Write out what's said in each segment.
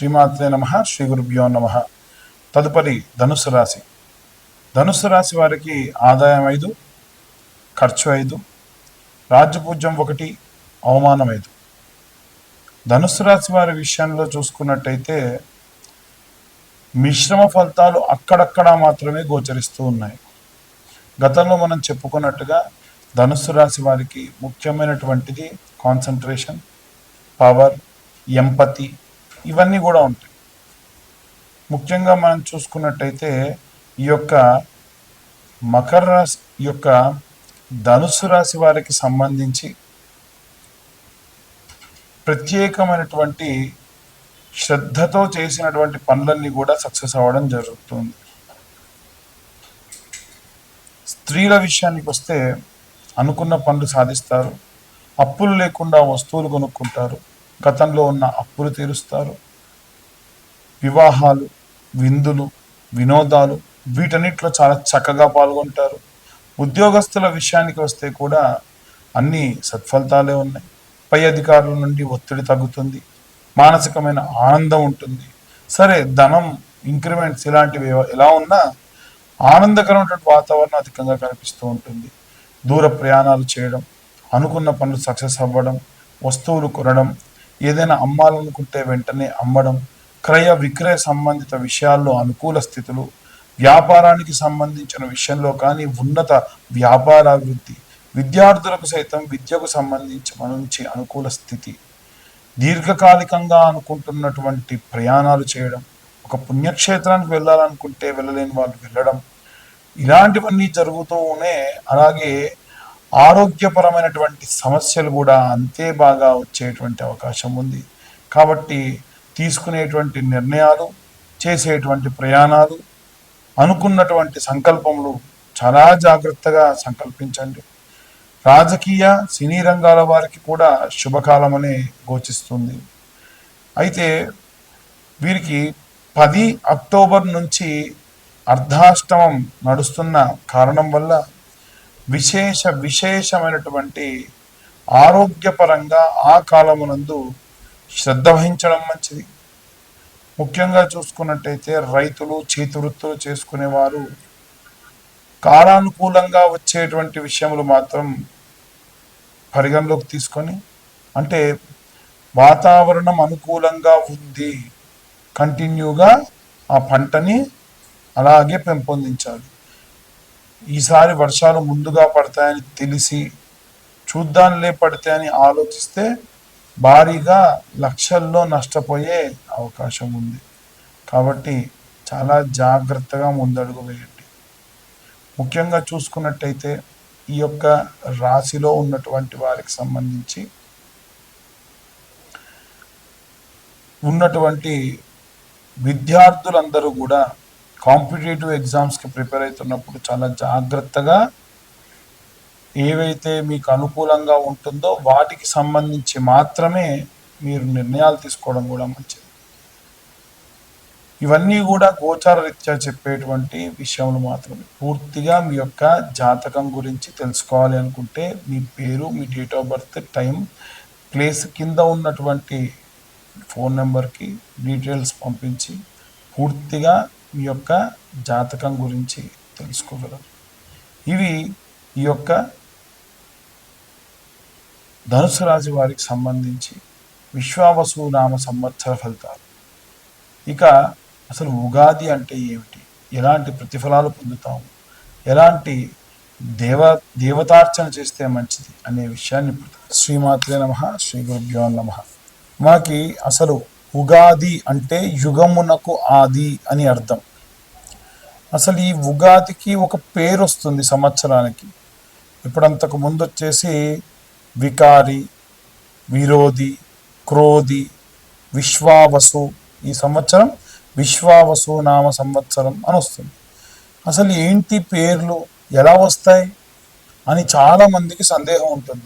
శ్రీమాత్రే నమ శ్రీ గురుభ్యో నమ. తదుపరి ధనుసు రాశి. ధనుసు రాశి వారికి ఆదాయం ఐదు ఖర్చు ఐదు రాజ్యపూజ్యం ఒకటి అవమానం ఐదు. ధనుసు రాశి వారి విషయంలో చూసుకున్నట్టయితే మిశ్రమ ఫలితాలు అక్కడక్కడ మాత్రమే గోచరిస్తూ ఉన్నాయి. గతంలో మనం చెప్పుకున్నట్టుగా ధనుస్సు రాశి వారికి ముఖ్యమైనటువంటిది కాన్సన్ట్రేషన్ పవర్ ఎంపతి ఇవన్నీ కూడా ఉంటాయి. ముఖ్యంగా మనం చూసుకున్నట్టయితే ఈ యొక్క మకర రాశి ఈ యొక్క ధనుస్సు రాశి వారికి సంబంధించి ప్రత్యేకమైనటువంటి శ్రద్ధతో చేసినటువంటి పనులన్నీ కూడా సక్సెస్ అవ్వడం జరుగుతుంది. స్త్రీల విషయానికి వస్తే అనుకున్న పనులు సాధిస్తారు. అప్పులు లేకుండా వస్తువులు కొనుక్కుంటారు. గతంలో ఉన్న అప్పులు తీరుస్తారు. వివాహాలు విందులు వినోదాలు వీటన్నిటిలో చాలా చక్కగా పాల్గొంటారు. ఉద్యోగస్తుల విషయానికి వస్తే కూడా అన్ని సత్ఫలితాలే ఉన్నాయి. పై అధికారుల నుండి ఒత్తిడి తగ్గుతుంది. మానసికమైన ఆనందం ఉంటుంది. సరే ధనం ఇంక్రిమెంట్స్ ఇలాంటివి ఎలా ఉన్నా ఆనందకరమైనటువంటి వాతావరణం అధికంగా కనిపిస్తూ ఉంటుంది. దూర ప్రయాణాలు చేయడం అనుకున్న పనులు సక్సెస్ అవ్వడం వస్తువులు కొనడం ఏదైనా అమ్మాలనుకుంటే వెంటనే అమ్మడం క్రయ విక్రయ సంబంధిత విషయాల్లో అనుకూల స్థితులు వ్యాపారానికి సంబంధించిన విషయంలో కానీ ఉన్నత వ్యాపారాభివృద్ధి విద్యార్థులకు సైతం విద్యకు సంబంధించి మంచి అనుకూల స్థితి దీర్ఘకాలికంగా అనుకుంటున్నటువంటి ప్రయాణాలు చేయడం ఒక పుణ్యక్షేత్రానికి వెళ్ళాలనుకుంటే వెళ్ళలేని వాళ్ళు వెళ్ళడం ఇలాంటివన్నీ జరుగుతూనే అలాగే ఆరోగ్యపరమైనటువంటి సమస్యలు కూడా అంతే బాగా వచ్చేటువంటి అవకాశం ఉంది. కాబట్టి తీసుకునేటువంటి నిర్ణయాలు చేసేటువంటి ప్రయాణాలు అనుకున్నటువంటి సంకల్పములు చాలా జాగ్రత్తగా సంకల్పించండి. రాజకీయ సినీ రంగాల వారికి కూడా శుభకాలమనే గోచిస్తుంది. అయితే వీరికి పది అక్టోబర్ నుంచి అర్ధాష్టమం నడుస్తున్న కారణం వల్ల విశేష విశేషమైనటువంటి ఆరోగ్యపరంగా ఆ కాలమునందు శ్రద్ధ వహించడం మంచిది. ముఖ్యంగా చూసుకున్నట్టయితే రైతులు చేతి వృత్తులు చేసుకునేవారు కాలానుకూలంగా వచ్చేటువంటి విషయములు మాత్రం పరిగణలోకి తీసుకొని అంటే వాతావరణం అనుకూలంగా ఉంది కంటిన్యూగా ఆ పంటని అలాగే పెంపొందించాలి. ఈసారి వర్షాలు ముందుగా పడతాయని తెలిసి చూద్దాంలే అని ఆలోచిస్తే భారీగా లక్షల్లో నష్టపోయే అవకాశం ఉంది. కాబట్టి చాలా జాగ్రత్తగా ముందడుగు వేయండి. ముఖ్యంగా చూసుకున్నట్టయితే ఈ యొక్క రాశిలో ఉన్నటువంటి వారికి సంబంధించి ఉన్నటువంటి విద్యార్థులందరూ కూడా కాంపిటేటివ్ ఎగ్జామ్స్కి ప్రిపేర్ అవుతున్నప్పుడు చాలా జాగ్రత్తగా ఏవైతే మీకు అనుకూలంగా ఉంటుందో వాటికి సంబంధించి మాత్రమే మీరు నిర్ణయాలు తీసుకోవడం కూడా మంచిది. ఇవన్నీ కూడా గోచార రీత్యా చెప్పేటువంటి విషయములు మాత్రమే. పూర్తిగా మీ యొక్క జాతకం గురించి తెలుసుకోవాలి అనుకుంటే మీ పేరు మీ date of birth time place కింద ఉన్నటువంటి ఫోన్ నెంబర్కి డీటెయిల్స్ పంపించి పూర్తిగా మీ యొక్క జాతకం గురించి తెలుసుకోగలరు. ఇవి ఈ యొక్క ధనుసు రాశి వారికి సంబంధించి విశ్వావసు నామ సంవత్సర ఫలితాలు. ఇక అసలు ఉగాది అంటే ఏమిటి? ఎలాంటి ప్రతిఫలాలు పొందుతాము? ఎలాంటి దేవ దేవతార్చన చేస్తే మంచిది అనే విషయాన్ని శ్రీమాత్రే నమ శ్రీ గురుభ్యో నమ. మనకి అసలు ఉగాది అంటే యుగమునకు ఆది అని అర్థం. అసలు ఈ ఉగాదికి ఒక పేరు వస్తుంది సంవత్సరానికి. ఇప్పుడంతకు ముందు వచ్చేసి వికారి విరోధి క్రోధి విశ్వావసు. ఈ సంవత్సరం విశ్వావసు నామ సంవత్సరం అని వస్తుంది. అసలు ఏంటి పేర్లు? ఎలా వస్తాయి? అని చాలా మందికి సందేహం ఉంటుంది.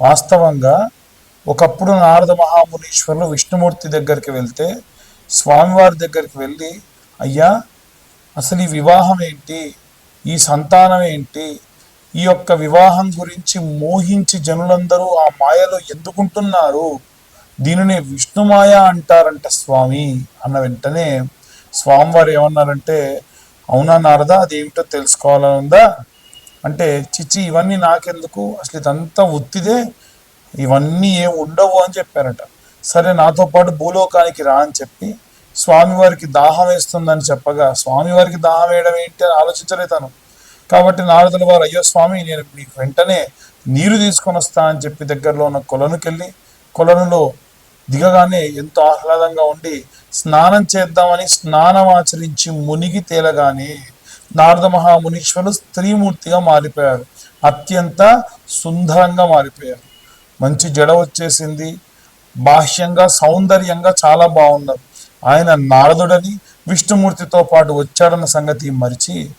వాస్తవంగా ఒకప్పుడు నారద మహామునీశ్వరులు విష్ణుమూర్తి దగ్గరికి వెళ్తే స్వామివారి దగ్గరికి వెళ్ళి అయ్యా అసలు ఈ వివాహం ఏంటి? ఈ సంతానం ఏంటి? ఈ యొక్క వివాహం గురించి మోహించి జనులందరూ ఆ మాయలో ఎందుకుంటున్నారు? దీనిని విష్ణుమాయ అంటారంట స్వామి. అన్న వెంటనే స్వామివారు ఏమన్నారంటే అవునా నారదా అదేమిటో తెలుసుకోవాలని ఉందా? అంటే చిచ్చి ఇవన్నీ నాకెందుకు? అసలు ఇదంతా ఒత్తిదే. ఇవన్నీ ఏం ఉండవు అని చెప్పారట. సరే నాతో పాటు భూలోకానికి రా అని చెప్పి స్వామివారికి దాహం వేస్తుందని చెప్పగా స్వామివారికి దాహం వేయడం ఏంటి అని ఆలోచించలేదు తను. కాబట్టి నారదుల వారు అయ్యో స్వామి నేను మీకు వెంటనే నీరు తీసుకొని వస్తా అని చెప్పి దగ్గరలో ఉన్న కొలనుకెళ్ళి కొలనులో దిగగానే ఎంతో ఆహ్లాదంగా ఉండి స్నానం చేద్దామని స్నానం ఆచరించి మునిగి తేలగానే నారద మహామునీశ్వరులు స్త్రీమూర్తిగా మారిపోయారు. అత్యంత సుందరంగా మారిపోయారు. మంచి జడ వచ్చేసింది. బాహ్యంగా సౌందర్యంగా చాలా బాగున్నారు. ఆయన నారదుడని విష్ణుమూర్తితో పాటు వచ్చాడన్న సంగతి మరిచి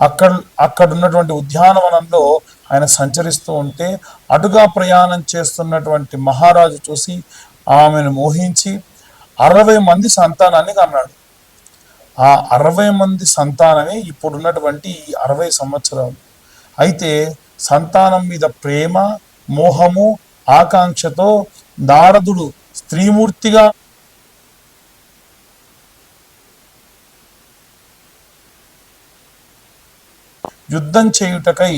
అక్కడ అక్కడ ఉన్నటువంటి ఉద్యానవనంలో ఆయన సంచరిస్తూ ఉంటే అటుగా ప్రయాణం చేస్తున్నటువంటి మహారాజు చూసి ఆమెను మోహించి అరవై మంది సంతానాన్ని కన్నాడు. ఆ అరవై మంది సంతానమే ఇప్పుడున్నటువంటి ఈ అరవై సంవత్సరాలు. అయితే సంతానం మీద ప్రేమ మోహము ఆకాంక్షతో నారదుడు స్త్రీమూర్తిగా యుద్ధం చేయుటకై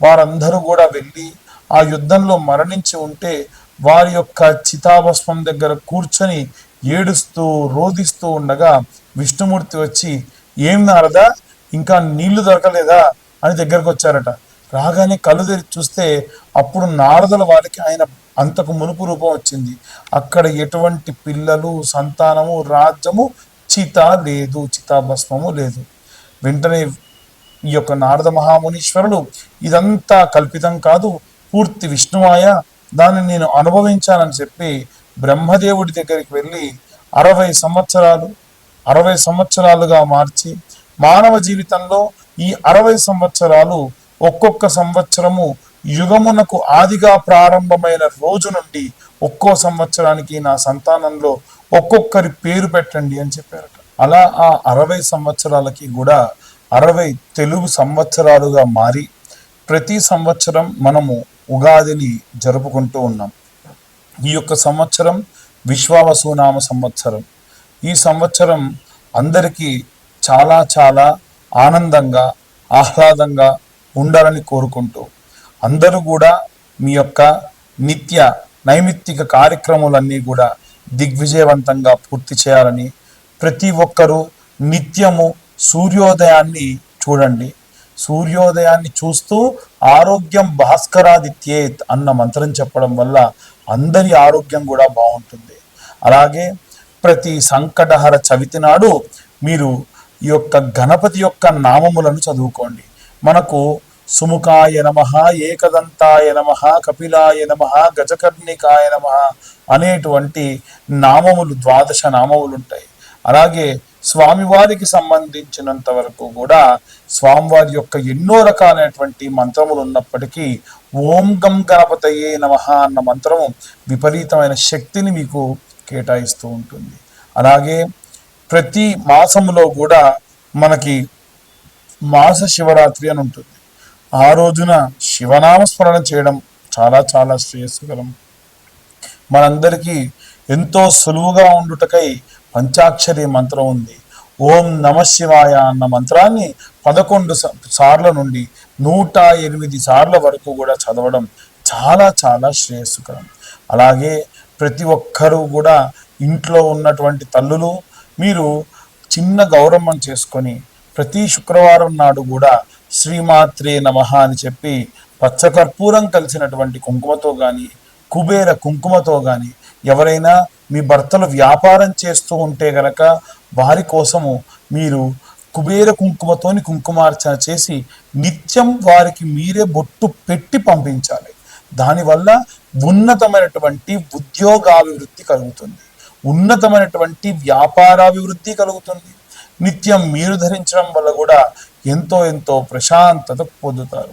వారందరూ కూడా వెళ్ళి ఆ యుద్ధంలో మరణించి ఉంటే వారి యొక్క చితాభస్మం దగ్గర కూర్చొని ఏడుస్తూ రోదిస్తూ ఉండగా విష్ణుమూర్తి వచ్చి ఏం నారదా? ఇంకా నీళ్ళు దొరకలేదా? అని దగ్గరకు వచ్చారట రాగానే కళ్ళు తెరిచి చూస్తే అప్పుడు నారదుల వారికి ఆయన అంతకు మునుపు రూపం వచ్చింది. అక్కడ ఎటువంటి పిల్లలు సంతానము రాజ్యము చిత లేదు చితాభస్మము లేదు. వెంటనే ఈ యొక్క నారద మహామునీశ్వరుడు ఇదంతా కల్పితం కాదు పూర్తి విష్ణువాయ దాన్ని నేను అనుభవించానని చెప్పి బ్రహ్మదేవుడి దగ్గరికి వెళ్ళి అరవై సంవత్సరాలు అరవై సంవత్సరాలుగా మార్చి మానవ జీవితంలో ఈ అరవై సంవత్సరాలు ఒక్కొక్క సంవత్సరము యుగమునకు ఆదిగా ప్రారంభమైన రోజు నుండి ఒక్కో సంవత్సరానికి నా సంతానంలో ఒక్కొక్కరి పేరు పెట్టండి అని చెప్పారట. అలా ఆ అరవై సంవత్సరాలకి కూడా అరవై తెలుగు సంవత్సరాలుగా మారి ప్రతి సంవత్సరం మనము ఉగాదిని జరుపుకుంటూ ఉన్నాం. ఈ యొక్క సంవత్సరం విశ్వావసునామ సంవత్సరం. ఈ సంవత్సరం అందరికీ చాలా చాలా ఆనందంగా ఆహ్లాదంగా ఉండాలని కోరుకుంటూ అందరూ కూడా మీ యొక్క నిత్య నైమిత్తిక కార్యక్రమాలన్నీ కూడా దిగ్విజయవంతంగా పూర్తి చేయాలని ప్రతి ఒక్కరూ నిత్యము సూర్యోదయాన్ని చూడండి. సూర్యోదయాన్ని చూస్తూ ఆరోగ్యం భాస్కరాదిత్యేత్ అన్న మంత్రం చెప్పడం వల్ల అందరి ఆరోగ్యం కూడా బాగుంటుంది. అలాగే ప్రతి సంకటహర చవితి నాడు మీరు ఈ యొక్క గణపతి యొక్క నామములను చదువుకోండి. మనకు సుముఖాయ నమ ఏకదంతాయ నమ కపిలాయ నమ గజకర్ణికాయ నమ అనేటువంటి నామములు ద్వాదశ నామములు ఉంటాయి అలాగే స్వామివారికి సంబంధించినంత వరకు కూడా స్వామివారి యొక్క ఎన్నో రకాలైనటువంటి మంత్రములు ఉన్నప్పటికీ ఓం గం గణపతయే నమ అన్న మంత్రము విపరీతమైన శక్తిని మీకు కేటాయిస్తూ ఉంటుంది. అలాగే ప్రతి మాసములో కూడా మనకి మాస శివరాత్రి అని ఉంటుంది. ఆ రోజున శివనామస్మరణ చేయడం చాలా చాలా శ్రేయస్సుకరం మనందరికీ ఎంతో సులువుగా ఉండుటకై పంచాక్షరి మంత్రం ఉంది. ఓం నమ శివాయ అన్న మంత్రాన్ని పదకొండు స- సార్ల నుండి నూట ఎనిమిది సార్ల వరకు కూడా చదవడం చాలా చాలా శ్రేయస్సుకరం అలాగే ప్రతి ఒక్కరూ కూడా ఇంట్లో ఉన్నటువంటి తల్లులు మీరు చిన్న గౌరవం చేసుకొని ప్రతి శుక్రవారం నాడు కూడా శ్రీమాత్రే నమ అని చెప్పి పచ్చకర్పూరం కలిసినటువంటి కుంకుమతో కానీ కుబేర కుంకుమతో కానీ ఎవరైనా మీ భర్తలు వ్యాపారం చేస్తూ ఉంటే గనక వారి కోసము మీరు కుబేర కుంకుమతోని కుంకుమార్చన చేసి నిత్యం వారికి మీరే బొట్టు పెట్టి పంపించాలి. దానివల్ల ఉన్నతమైనటువంటి ఉద్యోగాభివృద్ధి కలుగుతుంది. ఉన్నతమైనటువంటి వ్యాపారాభివృద్ధి కలుగుతుంది. నిత్యం మీరు ధరించడం వల్ల కూడా ఎంతో ఎంతో ప్రశాంతత పొందుతారు.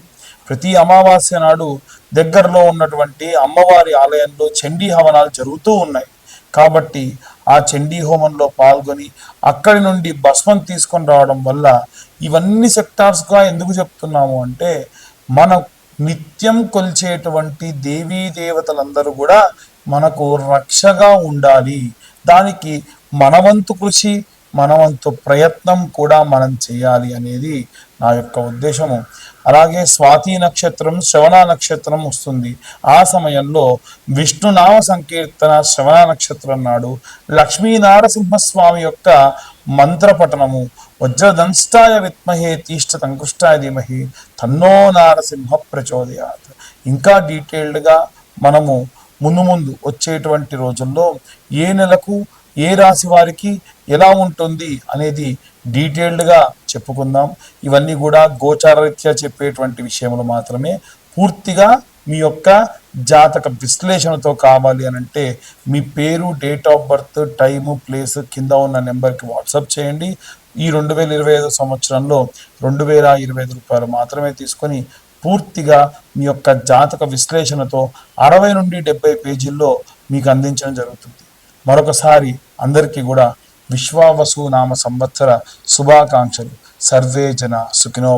ప్రతి అమావాస్య నాడు దగ్గరలో ఉన్నటువంటి అమ్మవారి ఆలయంలో చండీ హవనాలు జరుగుతూ ఉన్నాయి. కాబట్టి ఆ చండీ హోమంలో పాల్గొని అక్కడి నుండి భస్మం తీసుకొని రావడం వల్ల ఇవన్నీ సెక్టార్స్గా ఎందుకు చెప్తున్నాము అంటే మన నిత్యం కొలిచేటువంటి దేవీ దేవతలందరూ కూడా మనకు రక్షగా ఉండాలి. దానికి మనవంతు కృషి మనవంతు ప్రయత్నం కూడా మనం చేయాలి అనేది నా యొక్క ఉద్దేశము. అలాగే స్వాతి నక్షత్రం శ్రవణ నక్షత్రం వస్తుంది. ఆ సమయంలో విష్ణునామ సంకీర్తన శ్రవణ నక్షత్రం నాడు లక్ష్మీ నారసింహస్వామి యొక్క మంత్రపఠనము. వజ్రదంష్టాయ విత్మహే తీష్ట సంకృష్టాయ ధీమహి తన్నో నారసింహ ప్రచోదయాత్. ఇంకా డీటెయిల్డ్గా మనము ముందు ముందు వచ్చేటువంటి రోజుల్లో ఏ నెలకు ఏ రాశి వారికి ఎలా ఉంటుంది అనేది డీటెయిల్డ్గా చెప్పుకుందాం. ఇవన్నీ కూడా గోచారరీత్యా చెప్పేటువంటి విషయంలో మాత్రమే. పూర్తిగా మీ యొక్క జాతక విశ్లేషణతో కావాలి అని అంటే మీ పేరు date of birth time place కింద ఉన్న నెంబర్కి వాట్సాప్ చేయండి. ఈ రెండు వేల ఇరవై ఐదు సంవత్సరంలో రెండు వేల ఇరవై ఐదు రూపాయలు మాత్రమే తీసుకొని పూర్తిగా మీ యొక్క జాతక విశ్లేషణతో అరవై నుండి డెబ్బై పేజీల్లో మీకు అందించడం జరుగుతుంది. మరొకసారి అందరికీ కూడా విశ్వావసు నామ సంవత్సర శుభాకాంక్షలు. సర్వే జన సుఖినో